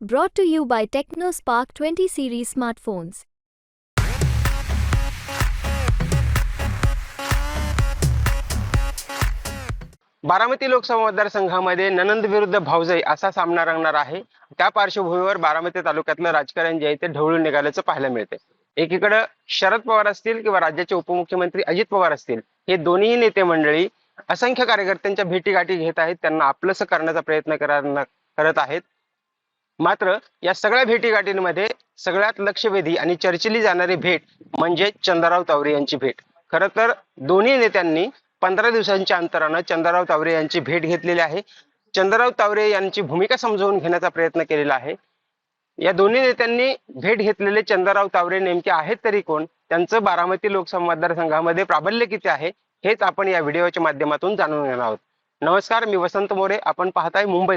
Brought to you by TechnoSpark 20 series smartphones. Baramati Lok Sabha मतदारसंघामध्ये ननंद विरुद्ध भाऊजई असा सामना रंगणार आहे. त्या पार्श्वभूमीवर बारामती तालुक्यातलं राजकारण जे आहे ते ढवळून निघाल्याचं पाहायला मिळते एकीकडे शरद पवार असतील किंवा राज्याचे उपमुख्यमंत्री अजित पवार असतील हे दोन्ही नेते मंडळी असंख्य कार्यकर्त्यांच्या भेटीगाठी घेत आहेत. त्यांना आपलंसं करण्याचा प्रयत्न करत आहेत. मात्र या सगळ्या भेटीगाठींमध्ये सगळ्यात लक्षवेधी आणि चर्चिली जाणारी भेट म्हणजे चंद्रराव तावरे यांची भेट. खरं तर दोन्ही नेत्यांनी पंधरा दिवसांच्या अंतरानं चंद्रराव तावरे यांची भेट घेतलेली आहे. चंद्रराव तावरे यांची भूमिका समजावून घेण्याचा प्रयत्न केलेला आहे. या दोन्ही नेत्यांनी भेट घेतलेले चंद्रराव तावरे नेमके आहेत तरी कोण? त्यांचं बारामती लोकसभा मतदारसंघामध्ये प्राबल्य किती आहे? हेच आपण या व्हिडिओच्या माध्यमातून जाणून घेणार आहोत. नमस्कार मी वसंत मोरे. आपण पाहताय मुंबई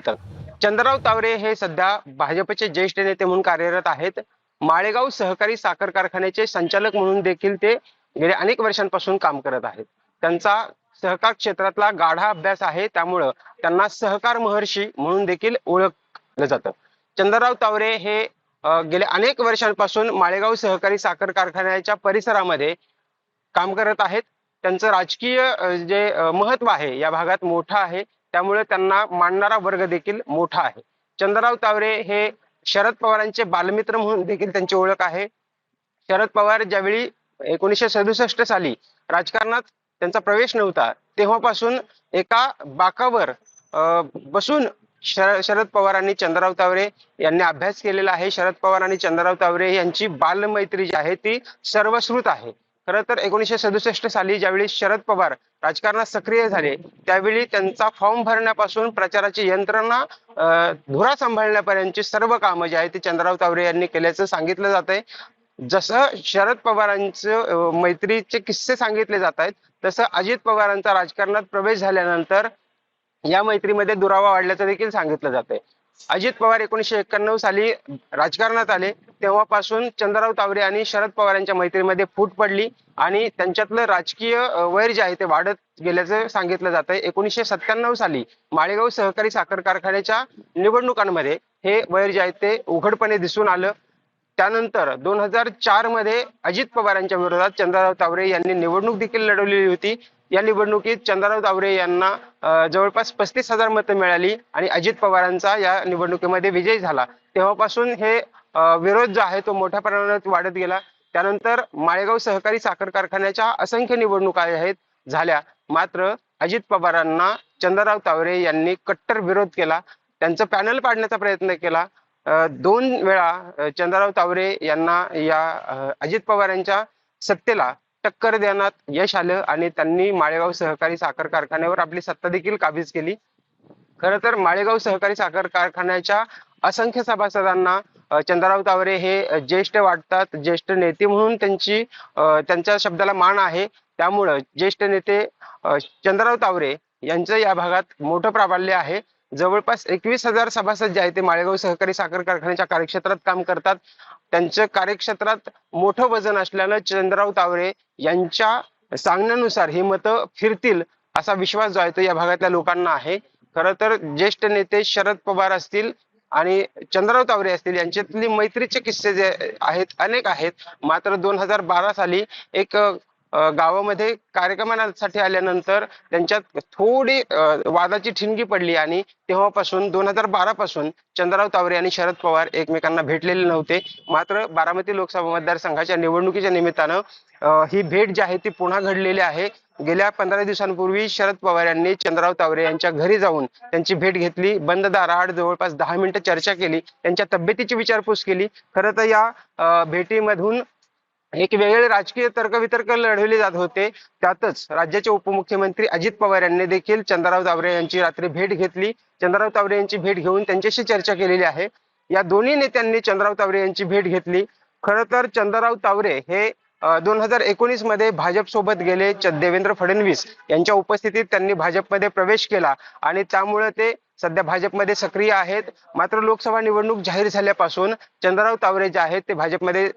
चंद्रराव तावरे हे सध्या भाजपचे ज्येष्ठ नेते म्हणून कार्यरत आहेत. माळेगाव सहकारी साखर कारखान्याचे संचालक म्हणून देखील ते गेल्या अनेक वर्षांपासून काम करत आहेत. त्यांचा सहकार क्षेत्रातला गाढा अभ्यास आहे त्यामुळं त्यांना सहकार महर्षी म्हणून देखील ओळखलं जातं. चंद्रराव तावरे हे गेल्या अनेक वर्षांपासून माळेगाव सहकारी साखर कारखान्याच्या परिसरामध्ये काम करत आहेत. त्यांचं राजकीय जे महत्त्व आहे या भागात मोठं आहे. त्यामुळे त्यांना मानणारा वर्ग देखील मोठा आहे. चंद्रराव तावरे हे शरद पवारांचे बालमित्र म्हणून देखील त्यांची ओळख आहे. शरद पवार ज्यावेळी एकोणीसशे सदुसष्ट साली राजकारणात त्यांचा प्रवेश नव्हता तेव्हापासून एका बाकावर अं, बसून शर- शरद पवार आणि चंद्रराव तावरे यांनी अभ्यास केलेला आहे. शरद पवार आणि चंद्रराव तावरे यांची बालमैत्री जी आहे ती सर्वश्रुत आहे. खरं तर एकोणीसशे सदुसष्ट साली ज्यावेळी शरद पवार राजकारणात सक्रिय झाले त्यावेळी त्यांचा फॉर्म भरण्यापासून प्रचाराची यंत्रणा धुरा सांभाळण्यापर्यंतची सर्व कामं जी आहेत ती चंद्रराव तावरे यांनी केल्याचं सांगितलं जात आहे जसं शरद पवारांचं मैत्रीचे किस्से सांगितले जात आहेत तसं अजित पवारांचा राजकारणात प्रवेश झाल्यानंतर या मैत्रीमध्ये दुरावा वाढल्याचं देखील सांगितलं जात आहे अजित पवार एकोणीसशे एक्क्याण्णव साली राजकारणात आले. तेव्हापासून चंद्रराव तावरे आणि शरद पवार यांच्या मैत्रीमध्ये फूट पडली आणि त्यांच्यातलं राजकीय वैर जे आहे ते वाढत गेल्याचं सांगितलं जात आहे एकोणीसशे सत्त्याण्णव साली माळेगाव सहकारी साखर कारखान्याच्या निवडणुकांमध्ये हे वैर जे आहे ते उघडपणे दिसून आलं. त्यानंतर दोन हजार चारमध्ये अजित पवारांच्या विरोधात चंद्रराव तावरे यांनी निवडणूक देखील लढवलेली होती. या निवडणुकीत चंद्रराव तावरे यांना जवळपास पस्तीस हजार मतं मिळाली आणि अजित पवारांचा या निवडणुकीमध्ये विजय झाला. तेव्हापासून हे विरोध जो आहे तो मोठ्या प्रमाणात वाढत गेला. त्यानंतर माळेगाव सहकारी साखर कारखान्याच्या असंख्य निवडणुका आहेत झाल्या. मात्र अजित पवारांना चंद्रराव तावरे यांनी कट्टर विरोध केला. त्यांचं पॅनल पाडण्याचा प्रयत्न केला. दोन वेळा चंद्रराव तावरे यांना या अजित पवार यांच्या सत्तेला टक्कर देण्यात यश आलं आणि त्यांनी माळेगाव सहकारी साखर कारखान्यावर आपली सत्ता देखील काबीज केली. खर तर माळेगाव सहकारी साखर कारखान्याच्या असंख्य सभासदांना चंद्रराव तावरे हे ज्येष्ठ वाटतात ज्येष्ठ नेते म्हणून त्यांची त्यांच्या शब्दाला मान आहे. त्यामुळं ज्येष्ठ नेते चंद्रराव तावरे यांचं या भागात मोठं प्राबल्य आहे. जवळपास एकवीस हजार सभासद जे आहेत ते माळेगाव सहकारी साखर कारखान्याच्या कार्यक्षेत्रात काम करतात. त्यांच्या कार्यक्षेत्रात मोठं वजन असल्यानं चंद्रराव तावरे यांच्या सांगण्यानुसार ही मतं फिरतील असा विश्वास जो आहे तो या भागातल्या लोकांना आहे. खरं तर ज्येष्ठ नेते शरद पवार असतील आणि चंद्रराव तावरे असतील यांच्यातली मैत्रीचे किस्से जे आहेत अनेक आहेत. मात्र दोन हजार बारा साली एक गावामध्ये कार्यक्रमासाठी आल्यानंतर त्यांच्यात थोडी वादाची ठिणगी पडली आणि तेव्हापासून दोन हजार बारा पासून चंद्रराव तावरे आणि शरद पवार एकमेकांना भेटलेले नव्हते. मात्र बारामती लोकसभा मतदारसंघाच्या निवडणुकीच्या निमित्तानं ही भेट जी आहे ती पुन्हा घडलेली आहे. गेल्या पंधरा दिवसांपूर्वी शरद पवार यांनी चंद्रराव तावरे यांच्या घरी जाऊन त्यांची भेट घेतली. बंद दाराआड जवळपास दहा मिनिटं चर्चा केली. त्यांच्या तब्येतीची विचारपूस केली. खरं तर या भेटीमधून एक वेगळे राजकीय तर्कवितर्क लढवले जात होते. त्यातच राज्याचे उपमुख्यमंत्री अजित पवार यांनी देखील चंद्रराव तावरे यांची रात्री भेट घेतली. चंद्रराव तावरे यांची भेट घेऊन त्यांच्याशी चर्चा केलेली आहे. या दोन्ही नेत्यांनी चंद्रराव तावरे यांची भेट घेतली. खरं तर चंद्रराव तावरे हे दोन हजार एकोणीसमध्ये भाजप सोबत गेले. च- देवेंद्र फडणवीस यांच्या उपस्थितीत त्यांनी भाजपमध्ये प्रवेश केला. आणि त्यामुळे ते सध्या भाजपमध्ये सक्रिय आहेत. मात्र लोकसभा निवडणूक जाहीर झाल्यापासून चंद्रराव तावरे जे आहेत ते भाजपमध्ये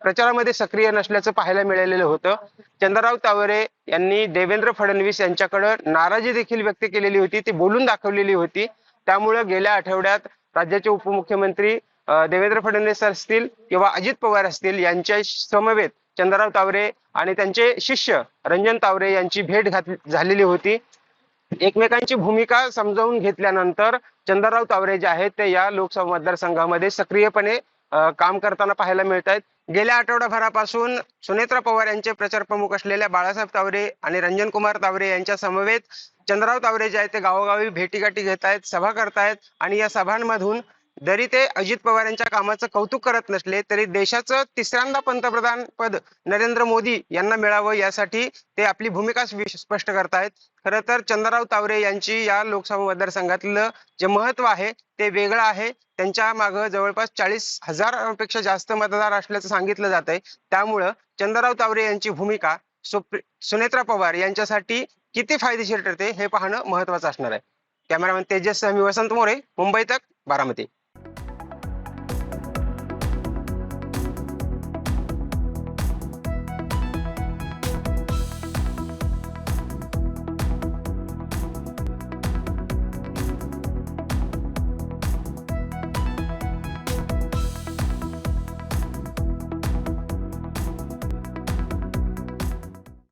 प्रचारामध्ये सक्रिय नसल्याचं पाहायला मिळालेलं होतं. चंद्रराव तावरे यांनी देवेंद्र फडणवीस यांच्याकडे नाराजी देखील व्यक्त केलेली होती. ती बोलून दाखवलेली होती. त्यामुळे गेल्या आठवड्यात राज्याचे उपमुख्यमंत्री देवेंद्र फडणवीस असतील किंवा अजित पवार असतील यांच्या समवेत चंद्रराव तावरे आणि त्यांचे शिष्य रंजन तावरे यांची भेट घात झालेली होती. एकमेकांची भूमिका समजावून घेतल्यानंतर चंद्रराव तावरे जे आहेत ते या लोकसभा मतदारसंघामध्ये सक्रियपणे काम करताना पाहायला मिळत आहेत गेल्या आठवडाभरापासून सुनेत्रा पवार यांचे प्रचार प्रमुख असलेल्या बाळासाहेब तावरे आणि रंजन कुमार तावरे यांच्या समवेत चंद्रराव तावरे जे आहेत ते गावोगावी भेटीगाठी घेत आहेत सभा करतायत आणि या सभांमधून जरी ते अजित पवार यांच्या कामाचं कौतुक करत नसले तरी देशाचं तिसऱ्यांदा पंतप्रधान पद नरेंद्र मोदी यांना मिळावं यासाठी ते आपली भूमिका स्पष्ट करतायत. खरं तर चंद्रराव तावरे यांची या लोकसभा मतदारसंघातलं जे महत्त्व आहे ते वेगळं आहे. त्यांच्या मागं जवळपास चाळीस हजारापेक्षा जास्त मतदार असल्याचं सांगितलं जात आहे त्यामुळं चंद्रराव तावरे यांची भूमिका सुनेत्रा पवार यांच्यासाठी किती फायदेशीर ठरते हे पाहणं महत्वाचं असणार आहे. कॅमेरामॅन तेजस मी वसंत मोरे मुंबई तक बारामती.